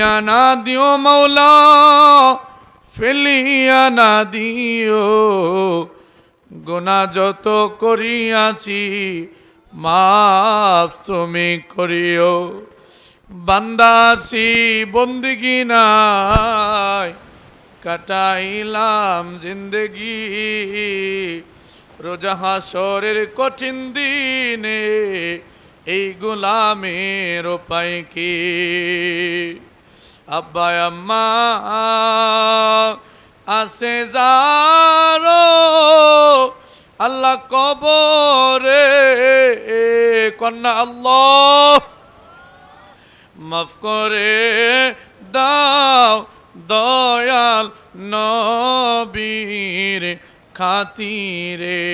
না দিও মৌলা ফেলিয়া না দিও। গোনা যত করিয়াছি, মাফ তুমি করিও। বান্দাছি বন্দিগি নাই, কাটাইলাম জিন্দগি। রোজা হাসরের কঠিন দিনে, এই গোলামের উপায় কি? আব্বা, আম্মা আসে যারো, আল্লাহ কবরে, কন্যা আল্লাহ মাফ করে দাও দয়াল নবীর খাতিরে।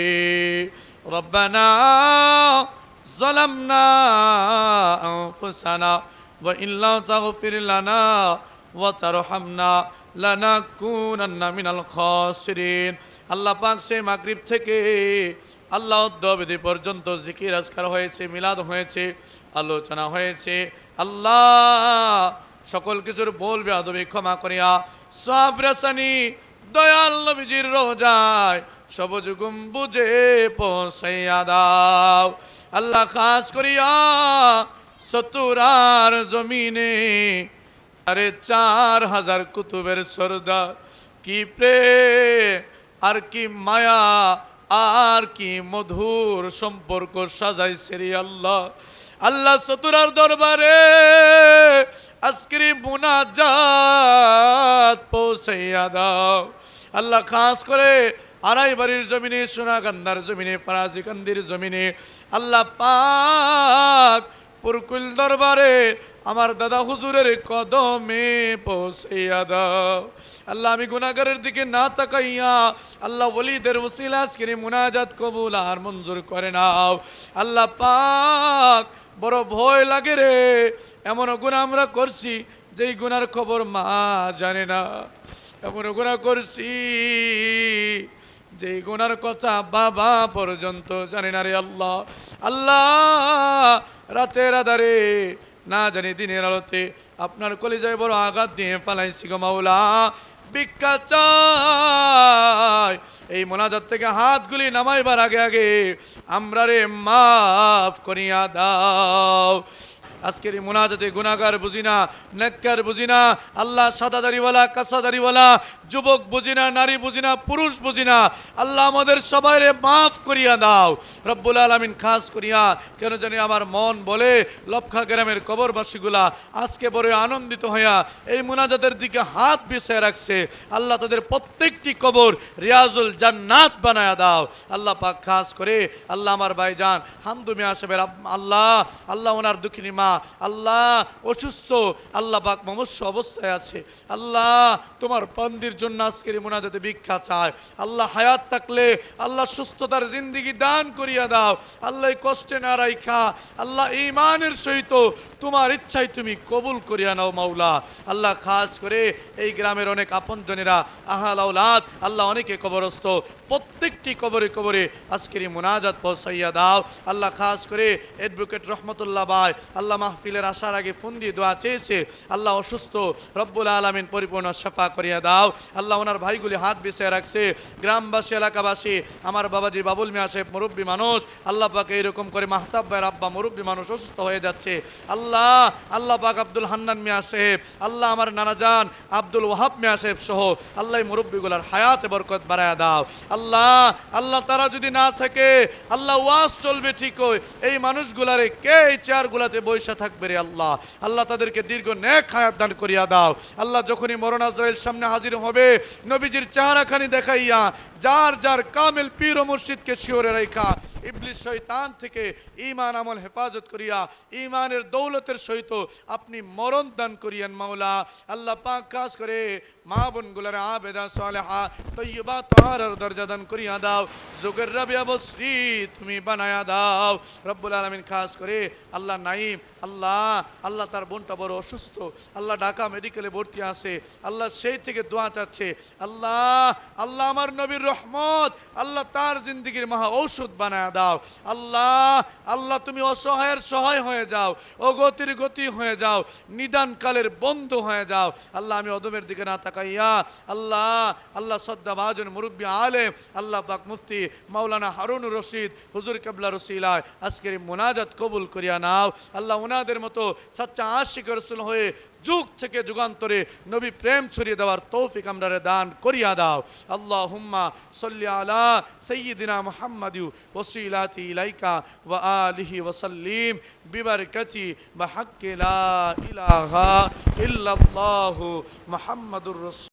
রব্বানা জলমনা ফুসানা وإن لم تغفر لنا وترحمنا لنكونن من الخاسرين আল্লাহ পাক সে মাগরিব থেকে আল্লাহ অদ্যবধি পর্যন্ত জিকির আজকার হয়েছে মিলাদ হয়েছে আলোচনা হয়েছে আল্লাহ সকল কিছুর বলবে আদবে ক্ষমা করিয়া সব রেসানি দয়াল নবীজির রোজায় সবুজ গুম্বুজে পৌঁছাইয়া দাও আল্লাহ খাস করিয়া সতুরার জমিনে, আরে চার হাজার কুতুবের সর্দার। কি প্রেম, আর কি মায়া, আর কি মধুর সম্পর্ক সাজাইছে রে আল্লাহ। আল্লাহ সতুরার দরবারে আজকের মুনাজাত পৌঁছাইয়া দাও। আল্লাহ খাস করে আড়াই বাড়ির জমিনে সোনাকান্দার জমিনে ফরাজিকান্দির জমিনে, আল্লাহ পাক পুরকুল দরবারে আমার দাদা হুজুরের কদমে পৌঁছাইয়া দাও। আল্লাহ, আমি গুনাগারের দিকে না তাকাইয়া আল্লাহ ওলিদের আজকের মুনাজাত কবুল আর মঞ্জুর করে নাও। আল্লাহ পাক, বড় ভয় লাগে রে। এমন গুণ আমরা করছি যেই গুনার খবর মা জানে না। এমন গুণা করছি যেই গুনার কথা বাবা পর্যন্ত জানে না রে আল্লাহ। আল্লাহ রাতের আধারে, না জানি দিনের আলোতে, আপনার কলিজায় বড় আঘাত দিয়ে পালাইছি গো মাওলা। ভিক্ষা এই মোনাজাত থেকে হাতগুলি নামাইবার আগে আগে আমরা রে মাফ করিয়া দাও। আজকের এই মোনাজাতে গুনাগার বুঝি না, নেককার বুঝি না, আল্লাহ সাদাদারিওয়ালা, কাসাদারিওয়ালা, যুবক বুঝি না, নারী বুঝি না, পুরুষ বুঝি না, আল্লাহ আমাদের সবাইরে মাফ করিয়া দাও, রব্বুল আলমিন খাস করিয়া, কেন জানি আমার মন বলে লক্ষা গ্রামের কবরবাসীগুলা আজকে বড় আনন্দিত হইয়া এই মুনাজাতের দিকে হাত বিছিয়ে রাখছে। আল্লাহ তাদের প্রত্যেকটি কবর রিয়াজুল জান্নাত বানায়া দাও। আল্লাহ পাক খাস করে, আল্লাহ আমার ভাইজান, হামদু মিয়া সাহেবের আল্লাহ আল্লাহ ওনার দুঃখিনী মা আল্লাহ, অসুস্থ। আল্লাহ পাক মমস্য অবস্থায় আছে। আল্লাহ, তোমার পান্দির জন্য আজকের মোনাজাতে ভিক্ষা চায়। আল্লাহ হায়াত থাকলে আল্লাহ সুস্থতার জিন্দিগি দান করিয়া দাও। আল্লাহ কষ্টে না রাইখা, আল্লাহ ইমানের সহিত তোমার ইচ্ছাই তুমি কবুল করিয়া নাও মাওলা। আল্লাহ খাস করে এই গ্রামের অনেক আপনজনেরা আহাল আউলাদ আল্লাহ অনেকে কবরস্থ। প্রত্যেকটি কবরে কবরে আজকের মোনাজাত পৌঁছাইয়া দাও। আল্লাহ খাস করে অ্যাডভোকেট রহমতুল্লাহ ভাই, আল্লাহ মাহফিলের আসার আগে ফোন দিয়ে দোয়া চেয়েছে। আল্লাহ অসুস্থ, রব্বুল আলমিন পরিপূর্ণ সাফা করিয়া দাও। আল্লাহ ওনার ভাইগুলি হাত বিছিয়ে রাখছে। গ্রামবাসী, এলাকাবাসী, আমার বাবাজি বাবুল মিয়া সাহেব, মুরব্বী মানুষ, আল্লাহ পাকে এরকম করে মাহতাব ভাইয়ের আব্বা, মুরব্বী মানুষ অসুস্থ হয়ে যাচ্ছে। আল্লাহ আল্লাহ পাক আব্দুল হান্নান মিয়া সাহেব, আল্লাহ আমার নানাজান আব্দুল ওয়াহাব মিয়া সাহেব সহ আল্লাহ মুরব্বীগুলার হায়াতে বরকত বাড়ায়া দাও। আল্লাহ আল্লাহ তারা যদি না থাকে, আল্লাহ ওয়াজ চলবে ঠিক হয় এই মানুষগুলারে কে এই চেয়ারগুলাতে বৈশা থাকবে রে আল্লাহ। আল্লাহ তাদেরকে দীর্ঘ ন্যাক হায়াত দান করিয়া দাও। আল্লাহ যখনই মরণ আজরাইল সামনে হাজির হবে, নবীজির চেহারাখানি দেখাইয়া যার যার কামেল পীর ও মুর্শিদকে শিওরে রেখা ইবলিস শয়তান থেকে ইমান আমল হেফাজত করিয়া ইমানের দৌলতের সহিত আপনি মরণ দান করিয়ান মাওলা। আল্লাহ পাক কাজ করে, মা বোনগুলার আবেদা সালেহা তৈবা তাহার দরজা দান করিয়া দাও। যুগের রবি অবশ্রী তুমি বানায়া দাও। রব্বুল আলমিন খাস করে, আল্লাহ নাইম আল্লাহ আল্লাহ তার বোনটা বড় অসুস্থ, আল্লাহ ঢাকা মেডিকেলে ভর্তি আছে, আল্লাহ সেই থেকে দোয়া চাচ্ছে। আল্লাহ আল্লাহ আমার নবীর রহমত। আল্লাহ তার জিন্দগির মহা ঔষধ বানায় দাও। আল্লাহ আল্লাহ, তুমি অসহায়ের সহায় হয়ে যাও, অগতির গতি হয়ে যাও নিদান কালের বন্ধ হয়ে যাও। আল্লাহ, আমি অদমের দিকে না তাকাইয়া, আল্লাহ আল্লাহ সদ্দা বাজন মুরব্বী আলেম, আল্লাহ পাক মুফতি মাওলানা হারুন রশিদ, হুজুর কাবলা রসিলায় আজকের মোনাজাত কবুল করিয়া নাও। আল্লাহ ওনাদের মতো সাচ্চা আশিক রসুল হয়ে যুগ থেকে যুগান্তরে নবী প্রেম ছড়িয়ে দেওয়ার তৌফিক আমরা দান করিয়া দাও। আল্লাহ হুম্মা সল্লি আলা সৈয়দিনা মোহাম্মদিউ ওসিলাতি ইলাইকা ওয়া আলিহি ওয়াসাল্লিম বিবারকাতি বা হাক্কি ইলাহা ইল্লাল্লাহু মুহাম্মাদুর রাসূল।